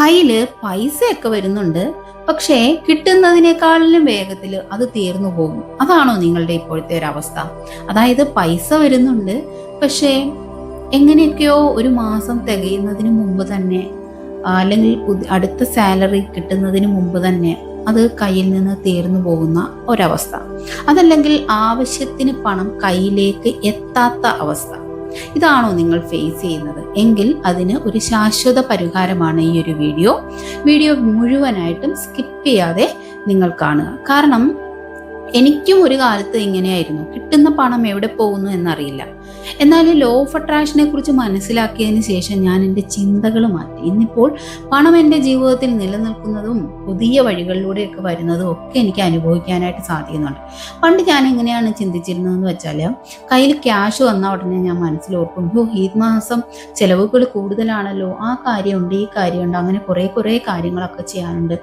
കയ്യിൽ പൈസയൊക്കെ വരുന്നുണ്ട്. പക്ഷേ കിട്ടുന്നതിനേക്കാളിലും വേഗത്തിൽ അത് തീർന്നു പോകും. അതാണോ നിങ്ങളുടെ ഇപ്പോഴത്തെ ഒരു അവസ്ഥ? അതായത് പൈസ വരുന്നുണ്ട് പക്ഷേ എങ്ങനെയൊക്കെയോ ഒരു മാസം തികയുന്നതിന് മുമ്പ് തന്നെ അല്ലെങ്കിൽ അടുത്ത സാലറി കിട്ടുന്നതിന് മുമ്പ് തന്നെ അത് കയ്യിൽ നിന്ന് തീർന്നു പോകുന്ന ഒരവസ്ഥ. അതല്ലെങ്കിൽ ആവശ്യത്തിന് പണം കയ്യിലേക്ക് എത്താത്ത അവസ്ഥ. ഇതാണോ നിങ്ങൾ ഫേസ് ചെയ്യുന്നത്. എങ്കിൽ അതിന് ഒരു ശാശ്വത പരിഹാരമാണ് ഈ ഒരു വീഡിയോ വീഡിയോ മുഴുവനായിട്ടും സ്കിപ്പ് ചെയ്യാതെ നിങ്ങൾ കാണുക. കാരണം എനിക്കും ഒരു കാലത്ത് ഇങ്ങനെയായിരുന്നു. കിട്ടുന്ന പണം എവിടെ പോകുന്നു എന്നറിയില്ല. എന്നാൽ ഈ ലോ ഓഫ് അട്രാക്ഷനെ കുറിച്ച് മനസ്സിലാക്കിയതിന് ശേഷം ഞാൻ എന്റെ ചിന്തകൾ മാറ്റി. ഇന്നിപ്പോൾ പണം എന്റെ ജീവിതത്തിൽ നിലനിൽക്കുന്നതും പുതിയ വഴികളിലൂടെയൊക്കെ വരുന്നതും ഒക്കെ എനിക്ക് അനുഭവിക്കാനായിട്ട് സാധിക്കുന്നുണ്ട്. പണ്ട് ഞാൻ എങ്ങനെയാണ് ചിന്തിച്ചിരുന്നതെന്ന് വെച്ചാൽ കയ്യിൽ ക്യാഷ് വന്ന ഉടനെ ഞാൻ മനസ്സിലോർക്കും യോ ഈ മാസം ചിലവുകൾ കൂടുതലാണല്ലോ ആ കാര്യമുണ്ട് ഈ കാര്യമുണ്ട് അങ്ങനെ കുറേ കുറേ കാര്യങ്ങളൊക്കെ ചെയ്യാനുണ്ട്.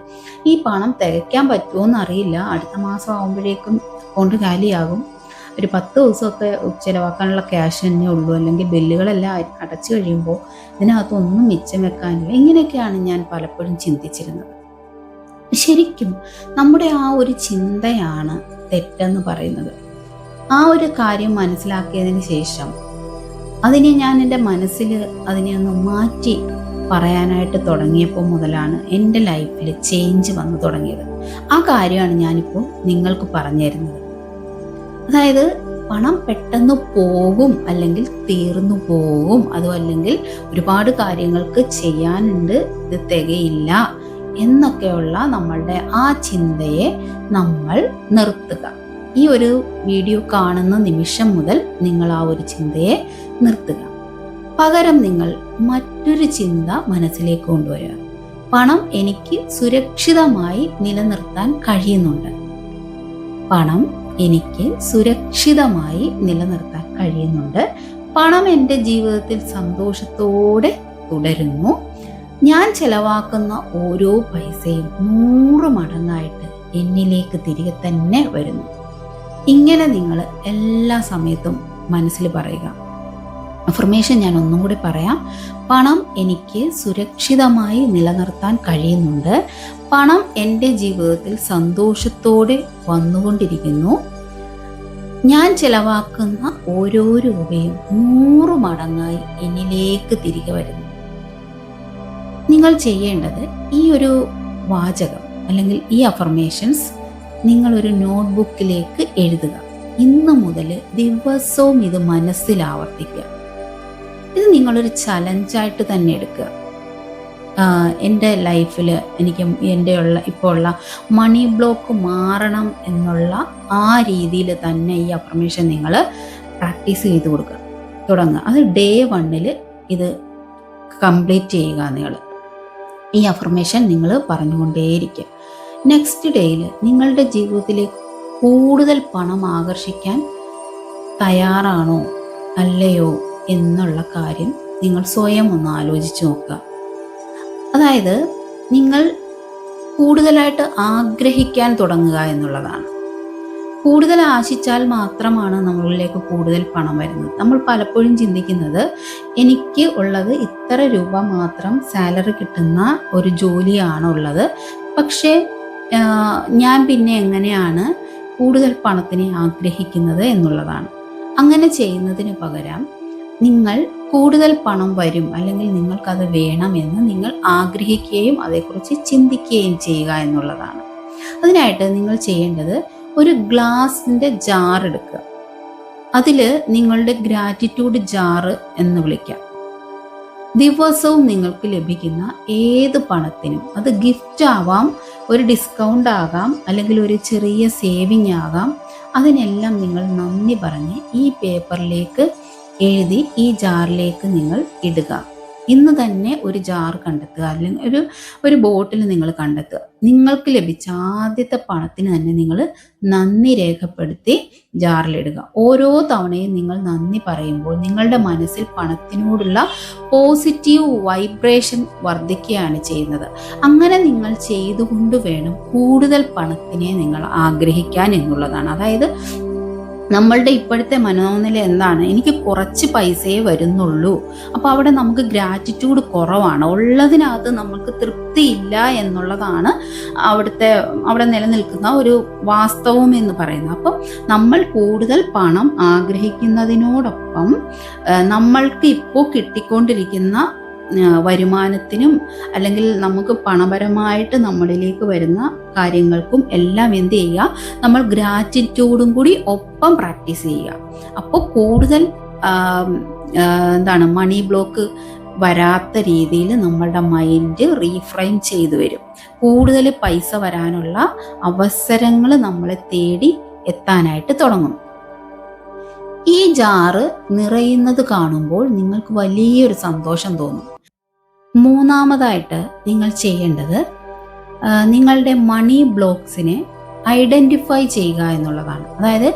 ഈ പണം തികയ്ക്കാൻ പറ്റുമോ എന്നറിയില്ല. അടുത്ത മാസം ആകുമ്പോഴേക്കും അക്കൗണ്ട് കാലിയാകും ഒരു പത്ത് ദിവസമൊക്കെ ചിലവാക്കാനുള്ള ക്യാഷ് തന്നെ ഉള്ളൂ. അല്ലെങ്കിൽ ബില്ലുകളെല്ലാം അടച്ചു കഴിയുമ്പോൾ ഇതിനകത്തൊന്നും മിച്ചം വെക്കാനില്ല. ഇങ്ങനെയൊക്കെയാണ് ഞാൻ പലപ്പോഴും ചിന്തിച്ചിരുന്നത്. ശരിക്കും നമ്മുടെ ആ ഒരു ചിന്തയാണ് തെറ്റെന്ന് പറയുന്നത്. ആ ഒരു കാര്യം മനസ്സിലാക്കിയതിന് ശേഷം അതിനെ ഞാൻ എന്റെ മനസ്സിൽ അതിനെ ഒന്ന് മാറ്റി പറയാനായിട്ട് തുടങ്ങിയപ്പോൾ മുതലാണ് എന്റെ ലൈഫിൽ ചേഞ്ച് വന്നു തുടങ്ങിയത്. ആ കാര്യമാണ് ഞാനിപ്പോൾ നിങ്ങൾക്ക് പറഞ്ഞു തരുന്നത് അതായത് പണം പെട്ടെന്ന് പോകും അല്ലെങ്കിൽ തീർന്നു പോകും. അതും അല്ലെങ്കിൽ ഒരുപാട് കാര്യങ്ങൾക്ക് ചെയ്യാനുണ്ട് ഇത് തികയില്ല എന്നൊക്കെയുള്ള നമ്മളുടെ ആ ചിന്തയെ നമ്മൾ നിർത്തുക. ഈ ഒരു വീഡിയോ കാണുന്ന നിമിഷം മുതൽ നിങ്ങൾ ആ ഒരു ചിന്തയെ നിർത്തുക. പകരം നിങ്ങൾ മറ്റൊരു ചിന്ത മനസ്സിലേക്ക് കൊണ്ടുവരിക. പണം എനിക്ക് സുരക്ഷിതമായി നിലനിർത്താൻ കഴിയുന്നുണ്ട്. പണം എനിക്ക് സുരക്ഷിതമായി നിലനിർത്താൻ കഴിയുന്നുണ്ട്. പണം എന്റെ ജീവിതത്തിൽ സന്തോഷത്തോടെ തുടരുന്നു. ഞാൻ ചെലവാക്കുന്ന ഓരോ പൈസയും നൂറ് മടങ്ങായിട്ട് എന്നിലേക്ക് തിരികെ തന്നെ വരുന്നു. ഇങ്ങനെ നിങ്ങൾ എല്ലാ സമയത്തും മനസ്സിൽ പറയുക അഫർമേഷൻ ഞാൻ ഒന്നും കൂടി പറയാം. പണം എനിക്ക് സുരക്ഷിതമായി നിലനിർത്താൻ കഴിയുന്നുണ്ട്. പണം എന്റെ ജീവിതത്തിൽ സന്തോഷത്തോടെ വന്നുകൊണ്ടിരിക്കുന്നു. ഞാൻ ചിലവാക്കുന്ന ഓരോ രൂപയും നൂറ് മടങ്ങായി എന്നിലേക്ക് തിരികെ വരുന്നു. നിങ്ങൾ ചെയ്യേണ്ടത് ഈ ഒരു വാചകം അല്ലെങ്കിൽ ഈ അഫർമേഷൻസ് നിങ്ങളൊരു നോട്ട്ബുക്കിലേക്ക് എഴുതുക. ഇന്ന് മുതൽ ദിവസവും ഇത് മനസ്സിൽ ആവർത്തിക്കുക. ഇത് നിങ്ങളൊരു ചലഞ്ചായിട്ട് തന്നെ എടുക്കുക. എന്റെ ലൈഫിൽ എനിക്ക് എന്റെ ഉള്ള ഇപ്പോൾ ഉള്ള മണി ബ്ലോക്ക് മാറണം എന്നുള്ള ആ രീതിയിൽ തന്നെ ഈ അഫർമേഷൻ നിങ്ങൾ പ്രാക്ടീസ് ചെയ്ത് കൊടുക്കുക. തുടങ്ങുക. അത് ഡേ വണ്ണിൽ ഇത് കംപ്ലീറ്റ് ചെയ്യുക നിങ്ങൾ ഈ അഫർമേഷൻ നിങ്ങൾ പറഞ്ഞുകൊണ്ടേയിരിക്കുക. നെക്സ്റ്റ് ഡേയിൽ നിങ്ങളുടെ ജീവിതത്തിൽ കൂടുതൽ പണം ആകർഷിക്കാൻ തയ്യാറാണോ? അല്ലയോ? എന്നുള്ള കാര്യം നിങ്ങൾ സ്വയം ഒന്ന് ആലോചിച്ച് നോക്കുക. അതായത് നിങ്ങൾ കൂടുതലായിട്ട് ആഗ്രഹിക്കാൻ തുടങ്ങുക എന്നുള്ളതാണ്. കൂടുതൽ ആശിച്ചാൽ മാത്രമാണ് നമ്മളിലേക്ക് കൂടുതൽ പണം വരുന്നത്. നമ്മൾ പലപ്പോഴും ചിന്തിക്കുന്നത് എനിക്ക് ഉള്ളത് ഇത്ര രൂപ മാത്രം സാലറി കിട്ടുന്ന ഒരു ജോലിയാണ് ഉള്ളത് പക്ഷേ ഞാൻ പിന്നെ എങ്ങനെയാണ് കൂടുതൽ പണത്തിനെ ആഗ്രഹിക്കുന്നത് എന്നുള്ളതാണ്. അങ്ങനെ ചെയ്യുന്നതിന് പകരം നിങ്ങൾ കൂടുതൽ പണം വരും അല്ലെങ്കിൽ നിങ്ങൾക്കത് വേണമെന്ന് നിങ്ങൾ ആഗ്രഹിക്കുകയും അതേക്കുറിച്ച് ചിന്തിക്കുകയും ചെയ്യുക എന്നുള്ളതാണ്. അതിനായിട്ട് നിങ്ങൾ ചെയ്യേണ്ടത് ഒരു ഗ്ലാസിന്റെ ജാർ എടുക്കുക. അതിൽ നിങ്ങളുടെ ഗ്രാറ്റിറ്റ്യൂഡ് ജാറ് എന്ന് വിളിക്കാം. ദിവസവും നിങ്ങൾക്ക് ലഭിക്കുന്ന ഏത് പണത്തിനും അത് ഗിഫ്റ്റ് ആവാം ഒരു ഡിസ്കൗണ്ട് ആകാം അല്ലെങ്കിൽ ഒരു ചെറിയ സേവിങ് ആകാം. അതിനെല്ലാം നിങ്ങൾ നന്ദി പറഞ്ഞ് ഈ പേപ്പറിലേക്ക് എഴുതി ഈ ജാറിലേക്ക് നിങ്ങൾ ഇടുക. ഇന്ന് തന്നെ ഒരു ജാർ കണ്ടെത്തുക. അല്ലെങ്കിൽ ഒരു ഒരു ബോട്ടിൽ നിങ്ങൾ കണ്ടെത്തുക. നിങ്ങൾക്ക് ലഭിച്ച ആദ്യത്തെ പണത്തിന് തന്നെ നിങ്ങൾ നന്ദി രേഖപ്പെടുത്തി ജാറിലിടുക. ഓരോ തവണയും നിങ്ങൾ നന്ദി പറയുമ്പോൾ നിങ്ങളുടെ മനസ്സിൽ പണത്തിനോടുള്ള പോസിറ്റീവ് വൈബ്രേഷൻ വർദ്ധിക്കുകയാണ് ചെയ്യുന്നത്. അങ്ങനെ നിങ്ങൾ ചെയ്തുകൊണ്ട് വേണം കൂടുതൽ പണത്തിനെ നിങ്ങൾ ആഗ്രഹിക്കാൻ എന്നുള്ളതാണ്. അതായത് നമ്മളുടെ ഇപ്പോഴത്തെ മനോനില എന്താണ്? എനിക്ക് കുറച്ച് പൈസയെ വരുന്നുള്ളൂ. അപ്പോൾ അവിടെ നമുക്ക് ഗ്രാറ്റിറ്റ്യൂഡ് കുറവാണ്. ഉള്ളതിനകത്ത് നമുക്ക് തൃപ്തിയില്ല എന്നുള്ളതാണ് അവിടുത്തെ അവിടെ നിലനിൽക്കുന്ന ഒരു വാസ്തവം എന്ന് പറയുന്നത്. അപ്പം നമ്മൾ കൂടുതൽ പണം ആഗ്രഹിക്കുന്നതിനോടൊപ്പം നമ്മൾക്ക് ഇപ്പോൾ കിട്ടിക്കൊണ്ടിരിക്കുന്ന വരുമാനത്തിനും അല്ലെങ്കിൽ നമുക്ക് പണപരമായിട്ട് നമ്മളിലേക്ക് വരുന്ന കാര്യങ്ങൾക്കും എല്ലാം എന്ത് ചെയ്യുക? നമ്മൾ ഗ്രാറ്റിറ്റ്യൂഡും കൂടി ഒപ്പം പ്രാക്ടീസ് ചെയ്യുക. അപ്പോൾ കൂടുതൽ എന്താണ് മണി ബ്ലോക്ക് വരാത്ത രീതിയിൽ നമ്മളുടെ മൈൻഡ് റീഫ്രെയിം ചെയ്തു വരും. കൂടുതൽ പൈസ വരാനുള്ള അവസരങ്ങൾ നമ്മളെ തേടി എത്താനായിട്ട് തുടങ്ങും. ഈ ജാറ് നിറയുന്നത് കാണുമ്പോൾ നിങ്ങൾക്ക് വലിയൊരു സന്തോഷം തോന്നും. മൂന്നാമതായിട്ട് നിങ്ങൾ ചെയ്യേണ്ടത് നിങ്ങളുടെ മണി ബ്ലോക്സിനെ ഐഡന്റിഫൈ ചെയ്യുക എന്നുള്ളതാണ്. അതായത്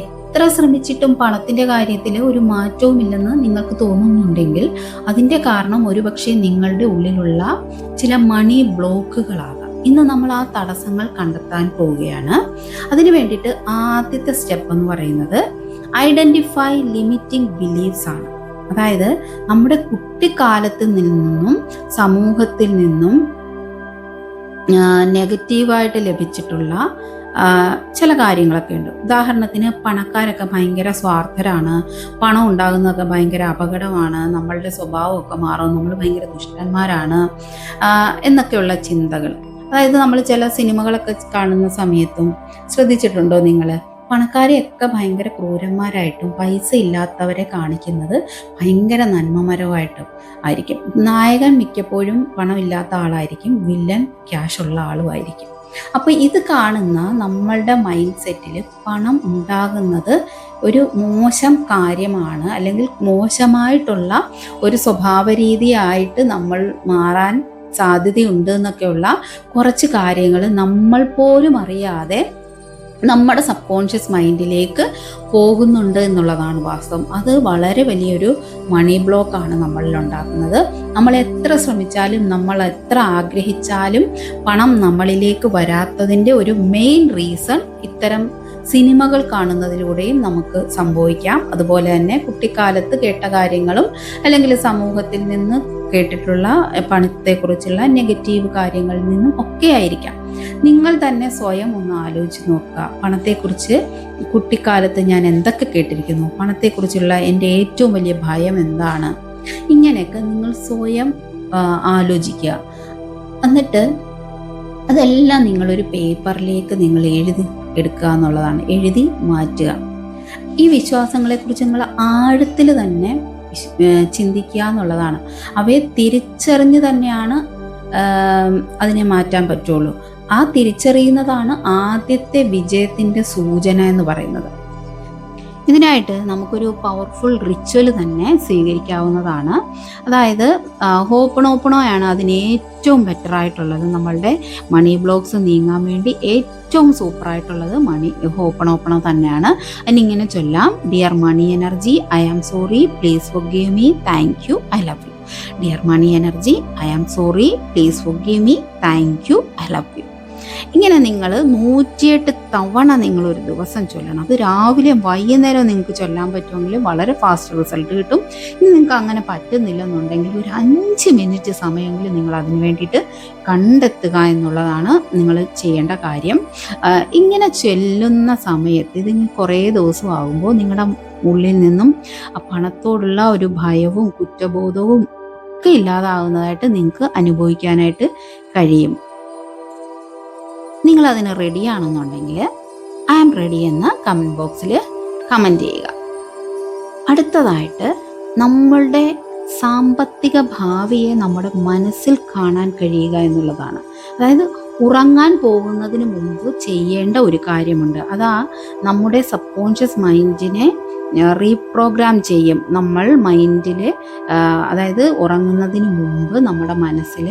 എത്ര ശ്രമിച്ചിട്ടും പണത്തിന്റെ കാര്യത്തിൽ ഒരു മാറ്റവും ഇല്ലെന്ന് നിങ്ങൾക്ക് തോന്നുന്നുണ്ടെങ്കിൽ അതിന്റെ കാരണം ഒരുപക്ഷെ നിങ്ങളുടെ ഉള്ളിലുള്ള ചില മണി ബ്ലോക്കുകളാകാം ഇന്ന് നമ്മൾ ആ തടസ്സങ്ങൾ കണ്ടെത്താൻ പോവുകയാണ്. അതിനു വേണ്ടിയിട്ട് ആദ്യത്തെ സ്റ്റെപ്പ് എന്ന് പറയുന്നത് ഐഡന്റിഫൈ ലിമിറ്റിംഗ് ബിലീഫ്സ് ആണ്. അതായത് നമ്മുടെ കുട്ടിക്കാലത്ത് നിന്നും സമൂഹത്തിൽ നിന്നും നെഗറ്റീവായിട്ട് ലഭിച്ചിട്ടുള്ള ചില കാര്യങ്ങളൊക്കെ ഉണ്ട്. ഉദാഹരണത്തിന് പണക്കാരൊക്കെ ഭയങ്കര സ്വാർത്ഥരാണ്. പണം ഉണ്ടാകുന്നതൊക്കെ ഭയങ്കര അപകടമാണ്. നമ്മളുടെ സ്വഭാവമൊക്കെ മാറും. നമ്മൾ ഭയങ്കര ദുഷ്ടന്മാരാണ്. എന്നൊക്കെയുള്ള ചിന്തകൾ. അതായത് നമ്മൾ ചില സിനിമകളൊക്കെ കാണുന്ന സമയത്തും ശ്രദ്ധിച്ചിട്ടുണ്ടോ നിങ്ങൾ? പണക്കാരെയൊക്കെ ഭയങ്കര ക്രൂരന്മാരായിട്ടും പൈസ ഇല്ലാത്തവരെ കാണിക്കുന്നത് ഭയങ്കര നന്മമരമായിട്ടും ആയിരിക്കും. നായകൻ മിക്കപ്പോഴും പണമില്ലാത്ത ആളായിരിക്കും വില്ലൻ ക്യാഷുള്ള ആളുമായിരിക്കും. അപ്പോൾ ഇത് കാണുന്ന നമ്മളുടെ മൈൻഡ് സെറ്റിൽ പണം ഉണ്ടാകുന്നത് ഒരു മോശം കാര്യമാണ് അല്ലെങ്കിൽ മോശമായിട്ടുള്ള ഒരു സ്വഭാവ രീതിയായിട്ട് നമ്മൾ മാറാൻ സാധ്യതയുണ്ട് എന്നൊക്കെയുള്ള കുറച്ച് കാര്യങ്ങൾ നമ്മൾ പോലും അറിയാതെ നമ്മുടെ സബ് കോൺഷ്യസ് മൈൻഡിലേക്ക് പോകുന്നുണ്ട് എന്നുള്ളതാണ് വാസ്തവം. അത് വളരെ വലിയൊരു മണി ബ്ലോക്കാണ് നമ്മളിൽ ഉണ്ടാക്കുന്നത്. നമ്മൾ എത്ര ശ്രമിച്ചാലും നമ്മൾ എത്ര ആഗ്രഹിച്ചാലും പണം നമ്മളിലേക്ക് വരാത്തതിന്റെ ഒരു മെയിൻ റീസൺ ഇത്തരം സിനിമകൾ കാണുന്നതിലൂടെയും നമുക്ക് സംഭവിക്കാം. അതുപോലെ തന്നെ കുട്ടിക്കാലത്ത് കേട്ട കാര്യങ്ങളും അല്ലെങ്കിൽ സമൂഹത്തിൽ നിന്ന് കേട്ടിട്ടുള്ള പണത്തെക്കുറിച്ചുള്ള നെഗറ്റീവ് കാര്യങ്ങളിൽ നിന്നും ഒക്കെ ആയിരിക്കാം. നിങ്ങൾ തന്നെ സ്വയം ഒന്ന് ആലോചിച്ച് നോക്കുക. പണത്തെക്കുറിച്ച് കുട്ടിക്കാലത്ത് ഞാൻ എന്തൊക്കെ കേട്ടിരിക്കുന്നു? പണത്തെക്കുറിച്ചുള്ള എന്റെ ഏറ്റവും വലിയ ഭയം എന്താണ്? ഇങ്ങനെയൊക്കെ നിങ്ങൾ സ്വയം ആലോചിക്കുക. എന്നിട്ട് അതെല്ലാം നിങ്ങളൊരു പേപ്പറിലേക്ക് നിങ്ങൾ എഴുതി എടുക്കുക എന്നുള്ളതാണ്. എഴുതി മാറ്റുക. ഈ വിശ്വാസങ്ങളെക്കുറിച്ച് നിങ്ങൾ ആഴത്തിൽ തന്നെ ചിന്തിക്കുക എന്നുള്ളതാണ്. അവയെ തിരിച്ചറിഞ്ഞ് തന്നെയാണ് അതിനെ മാറ്റാൻ പറ്റുള്ളൂ. ആ തിരിച്ചറിയുന്നതാണ് ആദ്യത്തെ വിജയത്തിന്റെ സൂചന എന്ന് പറയുന്നത്. ഇതിനായിട്ട് നമുക്കൊരു പവർഫുൾ റിച്വൽ തന്നെ സ്വീകരിക്കാവുന്നതാണ്. അതായത് ഹോപ്പണോ ഓപ്പണോ ആണ് അതിന് ഏറ്റവും ബെറ്റർ ആയിട്ടുള്ളത്. നമ്മളുടെ മണി ബ്ലോക്സ് നീങ്ങാൻ വേണ്ടി ഏറ്റവും സൂപ്പർ ആയിട്ടുള്ളത് മണി ഹോപ്പണോപ്പണോ തന്നെയാണ്. അതിനിങ്ങനെ ചൊല്ലാം. Dear money energy I am sorry please forgive me thank you I love you dear money energy I am sorry please forgive me thank you I love you ഇങ്ങനെ നിങ്ങൾ നൂറ്റിയെട്ട് തവണ നിങ്ങൾ ഒരു ദിവസം ചൊല്ലണം. അത് രാവിലെ വൈകുന്നേരം നിങ്ങൾക്ക് ചൊല്ലാൻ പറ്റുമെങ്കിൽ വളരെ ഫാസ്റ്റ് റിസൾട്ട് കിട്ടും. ഇനി നിങ്ങൾക്ക് അങ്ങനെ പറ്റുന്നില്ലെന്നുണ്ടെങ്കിൽ ഒരു അഞ്ച് മിനിറ്റ് സമയമെങ്കിലും നിങ്ങൾ അതിന് വേണ്ടിയിട്ട് കണ്ടെത്തുക എന്നുള്ളതാണ് നിങ്ങൾ ചെയ്യേണ്ട കാര്യം. ഇങ്ങനെ ചൊല്ലുന്ന സമയത്ത് ഇത് കുറേ ദിവസം ആകുമ്പോൾ നിങ്ങളുടെ ഉള്ളിൽ നിന്നും ആ പണത്തോടുള്ള ഒരു ഭയവും കുറ്റബോധവും ഒക്കെ ഇല്ലാതാകുന്നതായിട്ട് നിങ്ങൾക്ക് അനുഭവിക്കാനായിട്ട് കഴിയും. നിങ്ങൾ അതിന് റെഡിയാണെന്നുണ്ടെങ്കിൽ ഐ ആം റെഡി എന്ന് കമന്റ് ബോക്സിൽ കമന്റ് ചെയ്യുക. അടുത്തതായിട്ട് നമ്മളുടെ സാമ്പത്തിക ഭാവിയെ നമ്മുടെ മനസ്സിൽ കാണാൻ കഴിയുക എന്നുള്ളതാണ്. അതായത് ഉറങ്ങാൻ പോകുന്നതിന് മുമ്പ് ചെയ്യേണ്ട ഒരു കാര്യമുണ്ട്. അതാ നമ്മുടെ സബ് കോൺഷ്യസ് മൈൻഡിനെ റീപ്രോഗ്രാം ചെയ്യും. നമ്മൾ മൈൻഡിൽ അതായത് ഉറങ്ങുന്നതിന് മുമ്പ് നമ്മുടെ മനസ്സിൽ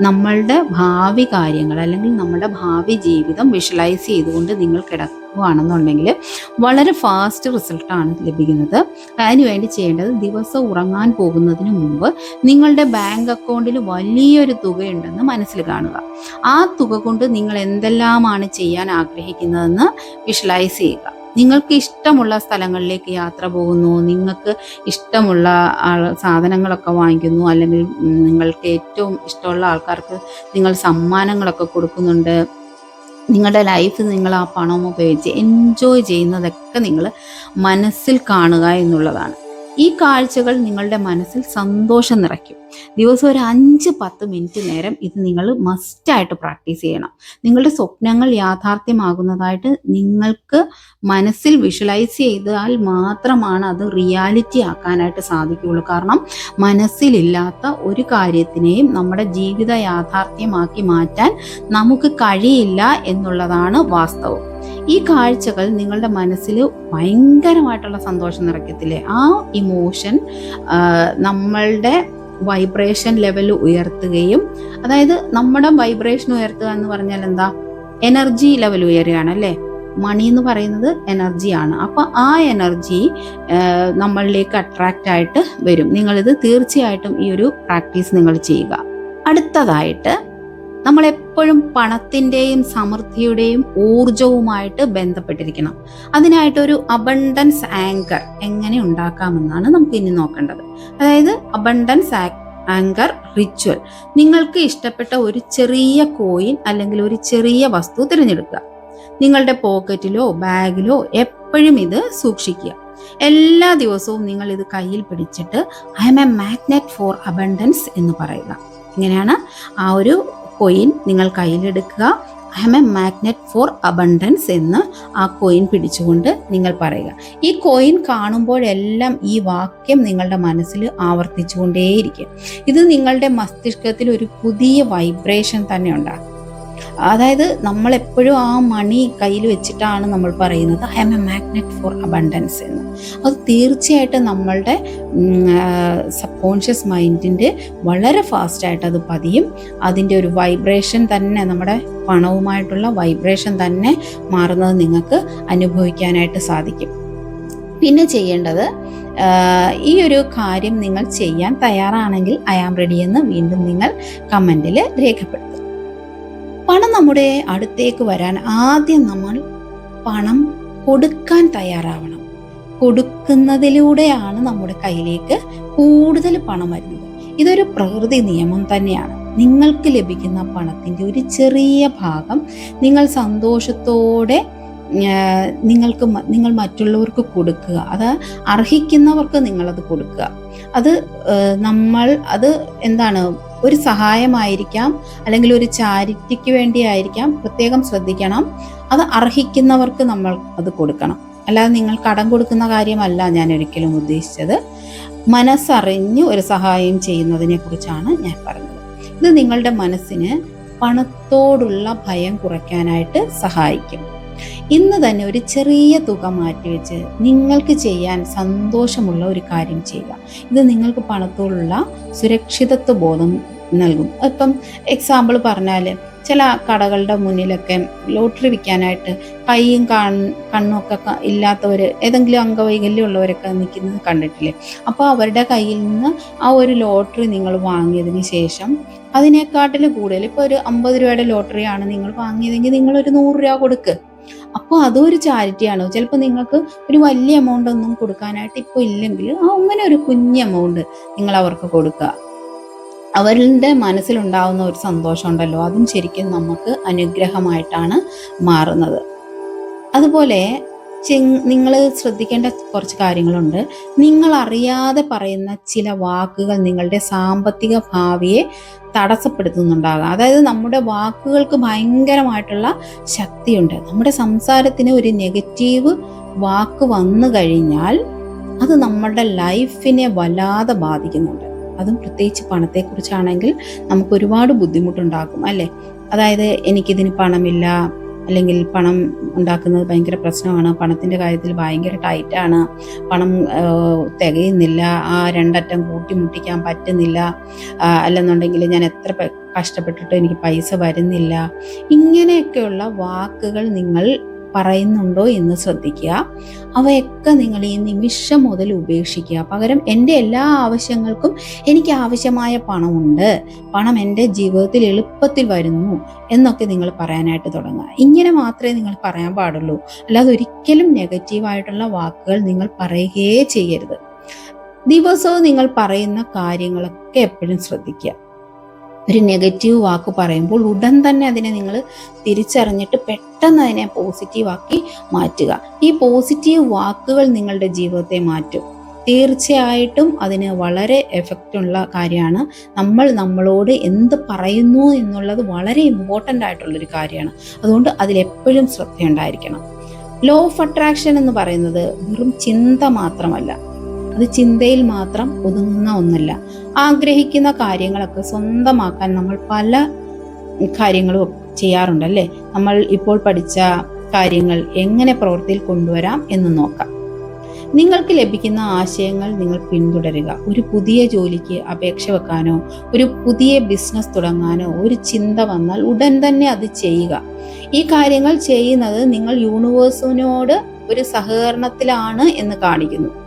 നമ്മളുടെ ഭാവി കാര്യങ്ങൾ അല്ലെങ്കിൽ നമ്മുടെ ഭാവി ജീവിതം വിഷ്വലൈസ് ചെയ്തുകൊണ്ട് നിങ്ങൾ കിടക്കുകയാണെന്നുണ്ടെങ്കിൽ വളരെ ഫാസ്റ്റ് റിസൾട്ടാണ് ലഭിക്കുന്നത്. അതിനുവേണ്ടി ചെയ്യേണ്ടത് ദിവസം ഉറങ്ങാൻ പോകുന്നതിന് മുമ്പ് നിങ്ങളുടെ ബാങ്ക് അക്കൗണ്ടിൽ വലിയൊരു തുകയുണ്ടെന്ന് മനസ്സിൽ കാണുക. ആ തുക കൊണ്ട് നിങ്ങൾ എന്തെല്ലാമാണ് ചെയ്യാൻ ആഗ്രഹിക്കുന്നതെന്ന് വിഷ്വലൈസ് ചെയ്യുക. നിങ്ങൾക്ക് ഇഷ്ടമുള്ള സ്ഥലങ്ങളിലേക്ക് യാത്ര പോകുന്നു നിങ്ങൾക്ക് ഇഷ്ടമുള്ള സാധനങ്ങളൊക്കെ വാങ്ങിക്കുന്നു അല്ലെങ്കിൽ നിങ്ങൾക്ക് ഏറ്റവും ഇഷ്ടമുള്ള ആൾക്കാർക്ക് നിങ്ങൾ സമ്മാനങ്ങളൊക്കെ കൊടുക്കുന്നുണ്ട് നിങ്ങളുടെ ലൈഫ് നിങ്ങൾ ആ പണം ഉപയോഗിച്ച് എൻജോയ് ചെയ്യുന്നതൊക്കെ നിങ്ങൾ മനസ്സിൽ കാണുക എന്നുള്ളതാണ്. ഈ കാഴ്ചകൾ നിങ്ങളുടെ മനസ്സിൽ സന്തോഷം നിറയ്ക്കും. ദിവസം ഒരു അഞ്ച് പത്ത് മിനിറ്റ് നേരം ഇത് നിങ്ങൾ മസ്റ്റായിട്ട് പ്രാക്ടീസ് ചെയ്യണം. നിങ്ങളുടെ സ്വപ്നങ്ങൾ യാഥാർത്ഥ്യമാകുന്നതായിട്ട് നിങ്ങൾക്ക് മനസ്സിൽ വിഷ്വലൈസ് ചെയ്താൽ മാത്രമാണ് അത് റിയാലിറ്റി ആക്കാനായിട്ട് സാധിക്കുകയുള്ളൂ. കാരണം മനസ്സിലില്ലാത്ത ഒരു കാര്യത്തിനെയും നമ്മുടെ ജീവിത യാഥാർത്ഥ്യമാക്കി മാറ്റാൻ നമുക്ക് കഴിയില്ല എന്നുള്ളതാണ് വാസ്തവം. ഈ കാഴ്ചകൾ നിങ്ങളുടെ മനസ്സിൽ ഭയങ്കരമായിട്ടുള്ള സന്തോഷം നിറയ്ക്കത്തില്ലേ? ആ ഇമോഷൻ നമ്മളുടെ വൈബ്രേഷൻ ലെവൽ ഉയർത്തുകയും അതായത് നമ്മുടെ വൈബ്രേഷൻ ഉയർത്തുക എന്ന് പറഞ്ഞാൽ എന്താ? എനർജി ലെവൽ ഉയരുകയാണ് അല്ലേ മണി എന്ന് പറയുന്നത് എനർജിയാണ് അപ്പൊ ആ എനർജി നമ്മളിലേക്ക് അട്രാക്റ്റ് ആയിട്ട് വരും. നിങ്ങളിത് തീർച്ചയായിട്ടും ഈ ഒരു പ്രാക്ടീസ് നിങ്ങൾ ചെയ്യുക. അടുത്തതായിട്ട് നമ്മൾ എപ്പോഴും പണത്തിന്റെയും സമൃദ്ധിയുടെയും ഊർജവുമായിട്ട് ബന്ധപ്പെട്ടിരിക്കണം. അതിനായിട്ടൊരു അബണ്ടൻസ് ആങ്കർ എങ്ങനെ ഉണ്ടാക്കാമെന്നാണ് നമുക്ക് ഇനി നോക്കേണ്ടത്. അതായത് അബണ്ടൻസ് ആങ്കർ റിച്വൽ നിങ്ങൾക്ക് ഇഷ്ടപ്പെട്ട ഒരു ചെറിയ കോയിൻ അല്ലെങ്കിൽ ഒരു ചെറിയ വസ്തു തിരഞ്ഞെടുക്കുക. നിങ്ങളുടെ പോക്കറ്റിലോ ബാഗിലോ എപ്പോഴും ഇത് സൂക്ഷിക്കുക. എല്ലാ ദിവസവും നിങ്ങൾ ഇത് കയ്യിൽ പിടിച്ചിട്ട് I am a magnet for abundance എന്ന് പറയുക. ഇങ്ങനെയാണ് ആ ഒരു കോയിൻ നിങ്ങൾ കയ്യിലെടുക്കുക. I am a magnet for abundance എന്ന് ആ കോയിൻ പിടിച്ചുകൊണ്ട് നിങ്ങൾ പറയുക. ഈ കോയിൻ കാണുമ്പോഴെല്ലാം ഈ വാക്യം നിങ്ങളുടെ മനസ്സിൽ ആവർത്തിച്ചുകൊണ്ടേയിരിക്കും. ഇത് നിങ്ങളുടെ മസ്തിഷ്കത്തിൽ ഒരു പുതിയ വൈബ്രേഷൻ തന്നെ ഉണ്ടാക്കും. അതായത് നമ്മളെപ്പോഴും ആ മണി കയ്യിൽ വെച്ചിട്ടാണ് നമ്മൾ പറയുന്നത് I am a magnet for abundance എന്ന്. അത് തീർച്ചയായിട്ടും നമ്മളുടെ സബ് കോൺഷ്യസ് മൈൻഡിന്റെ വളരെ ഫാസ്റ്റായിട്ട് അത് പതിയും. അതിന്റെ ഒരു വൈബ്രേഷൻ തന്നെ നമ്മുടെ പണവുമായിട്ടുള്ള വൈബ്രേഷൻ തന്നെ മാറുന്നത് നിങ്ങൾക്ക് അനുഭവിക്കാനായിട്ട് സാധിക്കും. പിന്നെ ചെയ്യേണ്ടത് ഈ ഒരു കാര്യം നിങ്ങൾ ചെയ്യാൻ തയ്യാറാണെങ്കിൽ ഐ ആം റെഡി എന്ന് വീണ്ടും നിങ്ങൾ കമന്റിൽ രേഖപ്പെടുത്തും പണം നമ്മുടെ അടുത്തേക്ക് വരാൻ ആദ്യം നമ്മൾ പണം കൊടുക്കാൻ തയ്യാറാവണം. കൊടുക്കുന്നതിലൂടെയാണ് നമ്മുടെ കയ്യിലേക്ക് കൂടുതൽ പണം വരുന്നത്. ഇതൊരു പ്രകൃതി നിയമം തന്നെയാണ്. നിങ്ങൾക്ക് ലഭിക്കുന്ന പണത്തിന്റെ ഒരു ചെറിയ ഭാഗം നിങ്ങൾ സന്തോഷത്തോടെ നിങ്ങൾക്ക് നിങ്ങൾ മറ്റുള്ളവർക്ക് കൊടുക്കുക. അത് അർഹിക്കുന്നവർക്ക് നിങ്ങളത് കൊടുക്കുക. അത് നമ്മൾ അത് എന്താണ് ഒരു സഹായമായിരിക്കാം അല്ലെങ്കിൽ ഒരു ചാരിറ്റിക്ക് വേണ്ടിയായിരിക്കാം പ്രത്യേകം ശ്രദ്ധിക്കണം. അത് അർഹിക്കുന്നവർക്ക് നമ്മൾ അത് കൊടുക്കണം. അല്ലാതെ നിങ്ങൾ കടം കൊടുക്കുന്ന കാര്യമല്ല ഞാൻ ഒരിക്കലും ഉദ്ദേശിച്ചത്. മനസ്സറിഞ്ഞ് ഒരു സഹായം ചെയ്യുന്നതിനെ കുറിച്ചാണ് ഞാൻ പറഞ്ഞത്. ഇത് നിങ്ങളുടെ മനസ്സിന് പണത്തോടുള്ള ഭയം കുറയ്ക്കാനായിട്ട് സഹായിക്കും. ഇന്ന് തന്നെ ഒരു ചെറിയ തുക മാറ്റിവെച്ച് നിങ്ങൾക്ക് ചെയ്യാൻ സന്തോഷമുള്ള ഒരു കാര്യം ചെയ്യുക. ഇത് നിങ്ങൾക്ക് പണത്തോടുള്ള സുരക്ഷിതത്വ ബോധം നൽകും. ഇപ്പം എക്സാമ്പിൾ പറഞ്ഞാൽ ചില കടകളുടെ മുന്നിലൊക്കെ ലോട്ടറി വിൽക്കാനായിട്ട് കൈയും കാ കണ്ണുമൊക്കെ ഇല്ലാത്തവർ ഏതെങ്കിലും അംഗവൈകല്യമുള്ളവരൊക്കെ നിൽക്കുന്നത് കണ്ടിട്ടില്ലേ? അപ്പോൾ അവരുടെ കയ്യിൽ നിന്ന് ആ ഒരു ലോട്ടറി നിങ്ങൾ വാങ്ങിയതിന് ശേഷം അതിനെക്കാട്ടിൽ കൂടുതൽ ഇപ്പോൾ ഒരു അമ്പത് രൂപയുടെ ലോട്ടറിയാണ് നിങ്ങൾ വാങ്ങിയതെങ്കിൽ നിങ്ങളൊരു നൂറ് രൂപ കൊടുക്ക്. അപ്പോൾ അതൊരു ചാരിറ്റി ചാരിറ്റിയാണ് ചിലപ്പോൾ നിങ്ങൾക്ക് ഒരു വലിയ എമൗണ്ട് ഒന്നും കൊടുക്കാനായിട്ട് ഇപ്പോൾ ഇല്ലെങ്കിൽ ആ അങ്ങനെ ഒരു കുഞ്ഞ് എമൗണ്ട് നിങ്ങൾ അവർക്ക് കൊടുക്കുക. അവരുടെ മനസ്സിലുണ്ടാവുന്ന ഒരു സന്തോഷം ഉണ്ടല്ലോ അതും ശരിക്കും നമുക്ക് അനുഗ്രഹമായിട്ടാണ് മാറുന്നത്. അതുപോലെ നിങ്ങൾ ശ്രദ്ധിക്കേണ്ട കുറച്ച് കാര്യങ്ങളുണ്ട്. നിങ്ങൾ അറിയാതെ പറയുന്ന ചില വാക്കുകൾ നിങ്ങളുടെ സാമ്പത്തിക ഭാവിയെ തടസ്സപ്പെടുത്തുന്നുണ്ടാകാം. അതായത് നമ്മുടെ വാക്കുകൾക്ക് ഭയങ്കരമായിട്ടുള്ള ശക്തിയുണ്ട്. നമ്മുടെ സംസാരത്തിന് ഒരു നെഗറ്റീവ് വാക്ക് വന്നു കഴിഞ്ഞാൽ അത് നമ്മുടെ ലൈഫിനെ വല്ലാതെ ബാധിക്കുന്നുണ്ട്. അതും പ്രത്യേകിച്ച് പണത്തെക്കുറിച്ചാണെങ്കിൽ നമുക്ക് ഒരുപാട് ബുദ്ധിമുട്ടുണ്ടാക്കും അല്ലേ? അതായത് എനിക്കിതിന് പണമില്ല അല്ലെങ്കിൽ പണം ഉണ്ടാക്കുന്നത് ഭയങ്കര പ്രശ്നമാണ്. പണത്തിന്റെ കാര്യത്തിൽ ഭയങ്കര ടൈറ്റാണ് പണം തികയുന്നില്ല. ആ രണ്ടറ്റം കൂട്ടിമുട്ടിക്കാൻ പറ്റുന്നില്ല. അല്ലെന്നുണ്ടെങ്കിൽ ഞാൻ എത്ര കഷ്ടപ്പെട്ടിട്ട് എനിക്ക് പൈസ വരുന്നില്ല. ഇങ്ങനെയൊക്കെയുള്ള വാക്കുകൾ നിങ്ങൾ പറയുന്നുണ്ടോ എന്ന് ശ്രദ്ധിക്കുക. അവയൊക്കെ നിങ്ങൾ ഈ നിമിഷം മുതൽ ഉപേക്ഷിക്കുക. പകരം എന്റെ എല്ലാ ആവശ്യങ്ങൾക്കും എനിക്ക് ആവശ്യമായ പണമുണ്ട്. പണം എന്റെ ജീവിതത്തിൽ എളുപ്പത്തിൽ വരുന്നു എന്നൊക്കെ നിങ്ങൾ പറയാനായിട്ട് തുടങ്ങുക. ഇങ്ങനെ മാത്രമേ നിങ്ങൾ പറയാൻ പാടുള്ളൂ. അല്ലാതെ ഒരിക്കലും നെഗറ്റീവായിട്ടുള്ള വാക്കുകൾ നിങ്ങൾ പറയുകയേ ചെയ്യരുത്. ദിവസവും നിങ്ങൾ പറയുന്ന കാര്യങ്ങളൊക്കെ എപ്പോഴും ശ്രദ്ധിക്കുക. ഒരു നെഗറ്റീവ് വാക്ക് പറയുമ്പോൾ ഉടൻ തന്നെ അതിനെ നിങ്ങൾ തിരിച്ചറിഞ്ഞിട്ട് പെട്ടെന്ന് അതിനെ പോസിറ്റീവാക്കി മാറ്റുക. ഈ പോസിറ്റീവ് വാക്കുകൾ നിങ്ങളുടെ ജീവിതത്തെ മാറ്റും. തീർച്ചയായിട്ടും അതിന് വളരെ എഫക്റ്റ് ഉള്ള കാര്യമാണ്. നമ്മൾ നമ്മളോട് എന്ത് പറയുന്നു എന്നുള്ളത് വളരെ ഇമ്പോർട്ടന്റ് ആയിട്ടുള്ളൊരു കാര്യമാണ്. അതുകൊണ്ട് അതിലെപ്പോഴും ശ്രദ്ധയുണ്ടായിരിക്കണം. ലോ ഓഫ് അട്രാക്ഷൻ എന്ന് പറയുന്നത് വെറും ചിന്ത മാത്രമല്ല. അത് ചിന്തയിൽ മാത്രം ഒതുങ്ങുന്ന ഒന്നല്ല. ആഗ്രഹിക്കുന്ന കാര്യങ്ങളൊക്കെ സ്വന്തമാക്കാൻ നമ്മൾ പല കാര്യങ്ങളും ചെയ്യാറുണ്ട് ചെയ്യാറുണ്ടല്ലേ നമ്മൾ ഇപ്പോൾ പഠിച്ച കാര്യങ്ങൾ എങ്ങനെ പ്രവൃത്തിയിൽ കൊണ്ടുവരാം എന്ന് നോക്കാം. നിങ്ങൾക്ക് ലഭിക്കുന്ന ആശയങ്ങൾ നിങ്ങൾ പിന്തുടരുക. ഒരു പുതിയ ജോലിക്ക് അപേക്ഷ വെക്കാനോ ഒരു പുതിയ ബിസിനസ് തുടങ്ങാനോ ഒരു ചിന്ത വന്നാൽ ഉടൻ തന്നെ അത് ചെയ്യുക. ഈ കാര്യങ്ങൾ ചെയ്യുന്നത് നിങ്ങൾ യൂണിവേഴ്സിനോട് ഒരു സഹകരണത്തിലാണ് എന്ന് കാണിക്കുന്നു.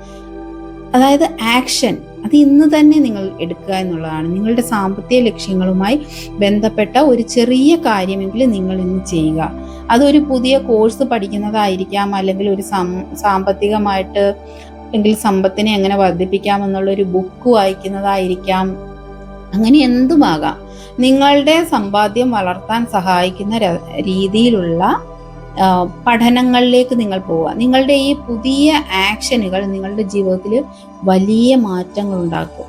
അതായത് ആക്ഷൻ അത് ഇന്ന് തന്നെ നിങ്ങൾ എടുക്കുക എന്നുള്ളതാണ്. നിങ്ങളുടെ സാമ്പത്തിക ലക്ഷ്യങ്ങളുമായി ബന്ധപ്പെട്ട ഒരു ചെറിയ കാര്യമെങ്കിലും നിങ്ങൾ ഇന്ന് ചെയ്യുക. അതൊരു പുതിയ കോഴ്സ് പഠിക്കുന്നതായിരിക്കാം. അല്ലെങ്കിൽ ഒരു സാമ്പത്തികമായിട്ട് അല്ലെങ്കിൽ സമ്പത്തിനെ എങ്ങനെ വർദ്ധിപ്പിക്കാം എന്നുള്ള ഒരു ബുക്ക് വായിക്കുന്നതായിരിക്കാം. അങ്ങനെ എന്തുമാകാം? നിങ്ങളുടെ സമ്പാദ്യം വളർത്താൻ സഹായിക്കുന്ന രീതിയിലുള്ള പഠനങ്ങളിലേക്ക് നിങ്ങൾ പോവുക. നിങ്ങളുടെ ഈ പുതിയ ആക്ഷനുകൾ നിങ്ങളുടെ ജീവിതത്തിൽ വലിയ മാറ്റങ്ങൾ ഉണ്ടാക്കും.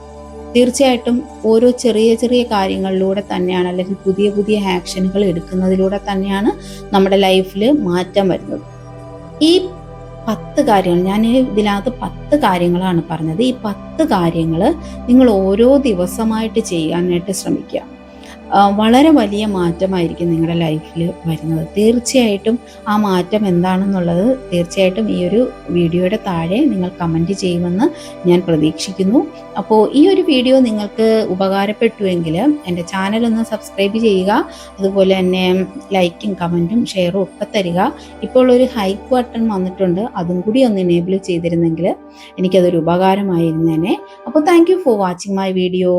തീർച്ചയായിട്ടും ഓരോ ചെറിയ ചെറിയ കാര്യങ്ങളിലൂടെ തന്നെയാണ് അല്ലെങ്കിൽ പുതിയ പുതിയ ആക്ഷനുകൾ എടുക്കുന്നതിലൂടെ തന്നെയാണ് നമ്മുടെ ലൈഫിൽ മാറ്റം വരുന്നത്. ഈ പത്ത് കാര്യങ്ങൾ ഞാൻ ഇതിനകത്ത് പത്ത് കാര്യങ്ങളാണ് പറഞ്ഞത്. ഈ പത്ത് കാര്യങ്ങൾ നിങ്ങൾ ഓരോ ദിവസമായിട്ട് ചെയ്യാനായിട്ട് ശ്രമിക്കുക. വളരെ വലിയ മാറ്റമായിരിക്കും നിങ്ങളുടെ ലൈഫിൽ വരുന്നത്. തീർച്ചയായിട്ടും ആ മാറ്റം എന്താണെന്നുള്ളത് തീർച്ചയായിട്ടും ഈ ഒരു വീഡിയോയുടെ താഴെ നിങ്ങൾ കമന്റ് ചെയ്യുമെന്ന് ഞാൻ പ്രതീക്ഷിക്കുന്നു. അപ്പോൾ ഈ ഒരു വീഡിയോ നിങ്ങൾക്ക് ഉപകാരപ്പെട്ടുവെങ്കിൽ എന്റെ ചാനൽ ഒന്ന് സബ്സ്ക്രൈബ് ചെയ്യുക അതുപോലെ തന്നെ ലൈക്കും കമന്റും ഷെയറും ഒക്കെ തരിക. ഇപ്പോൾ ഒരു ഹൈക്ക് ബട്ടൺ വന്നിട്ടുണ്ട് അതും കൂടി ഒന്ന് എനേബിൾ ചെയ്തിരുന്നെങ്കിൽ എനിക്കതൊരു ഉപകാരമായിരുന്നേനെ. അപ്പോൾ thank for watching my video.